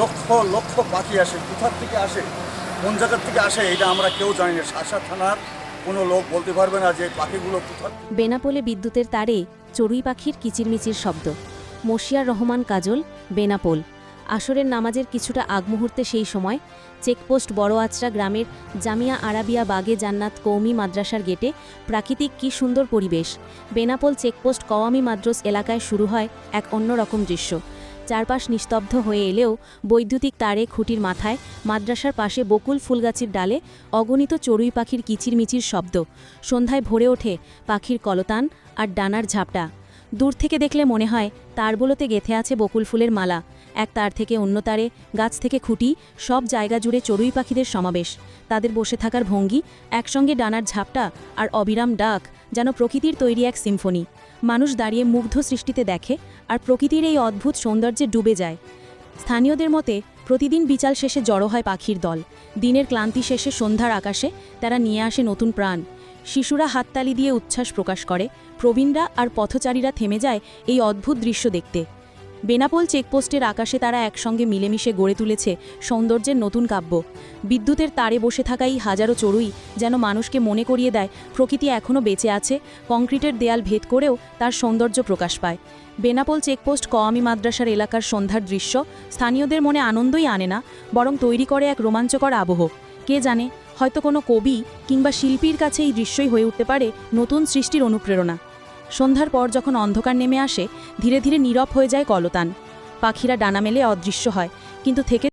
লক্ষ লক্ষ পাখি আসে, কোথার থেকে আসে, কোন জায়গার থেকে আসে, এটা আমরা কেউ জানি না। শাসা থানার কোনো লোক বলতে পারবে না যে পাখিগুলো কোথার বেনাপোলে বিদ্যুতের তারে চড়ুই পাখির কিচিরমিচির শব্দ। মশিয়ার রহমান কাজল, বেনাপোল। আসরের নামাজের কিছুটা আগ মুহূর্তে সেই সময় চেকপোস্ট বড় আচরা গ্রামের জামিয়া আরাবিয়া বাগে জান্নাত কৌমি মাদ্রাসার গেটে প্রাকৃতিক কি সুন্দর পরিবেশ। বেনাপোল চেকপোস্ট কওয়ামি মাদ্রাস এলাকায় শুরু হয় এক অন্যরকম দৃশ্য। চারপাশ নিস্তব্ধ হয়ে এলেও বৈদ্যুতিক তারে খুঁটির মাথায় মাদ্রাসার পাশে বকুল ফুলগাছির ডালে অগণিত চড়ুই পাখির কিচিরমিচির শব্দ। সন্ধ্যায় ভরে ওঠে পাখির কলতান আর ডানার ঝাপটা। দূর থেকে দেখলে মনে হয় তারগুলোতে গেথে আছে বকুল ফুলের মালা। এক তার থেকে অন্য তারে, গাছ থেকে খুঁটি, সব জায়গা জুড়ে চড়ুই পাখিদের সমাবেশ। তাদের বসে থাকার ভঙ্গি, একসঙ্গে ডানার ঝাপটা আর অবিরাম ডাক যেন প্রকৃতির তৈরি এক সিম্ফনি। মানুষ দাঁড়িয়ে মুগ্ধ সৃষ্টিতে দেখে আর প্রকৃতির এই অদ্ভুত সৌন্দর্যে ডুবে যায়। স্থানীয়দের মতে, প্রতিদিন বিচাল শেষে জড়ো হয় পাখির দল। দিনের ক্লান্তি শেষে সন্ধ্যার আকাশে তারা নিয়ে আসে নতুন প্রাণ। শিশুরা হাততালি দিয়ে উচ্ছ্বাস প্রকাশ করে। প্রবীণরা আর পথচারীরা থেমে যায় এই অদ্ভুত দৃশ্য দেখতে। বেনাপোল চেকপোস্টের আকাশে তারা একসঙ্গে মিলেমিশে গড়ে তুলেছে সৌন্দর্যের নতুন কাব্য। বিদ্যুতের তারে বসে থাকা এই হাজারো চড়ুই যেন মানুষকে মনে করিয়ে দেয়, প্রকৃতি এখনও বেঁচে আছে, কংক্রিটের দেয়াল ভেদ করেও তার সৌন্দর্য প্রকাশ পায়। বেনাপোল চেকপোস্ট কওয়ামি মাদ্রাসার এলাকার সন্ধ্যার দৃশ্য, স্থানীয়দের মনে আনন্দই আনে না, বরং তৈরি করে এক রোমাঞ্চকর আবহ। কে জানে, হয়তো কোনো কবি কিংবা শিল্পীর কাছে এই দৃশ্যই হয়ে উঠতে পারে নতুন সৃষ্টির অনুপ্রেরণা। সন্ধ্যার পর যখন অন্ধকার নেমে আসে, ধীরে ধীরে নীরব হয়ে যায় কলতান। পাখিরা ডানা মেলে অদৃশ্য হয়, কিন্তু থেকে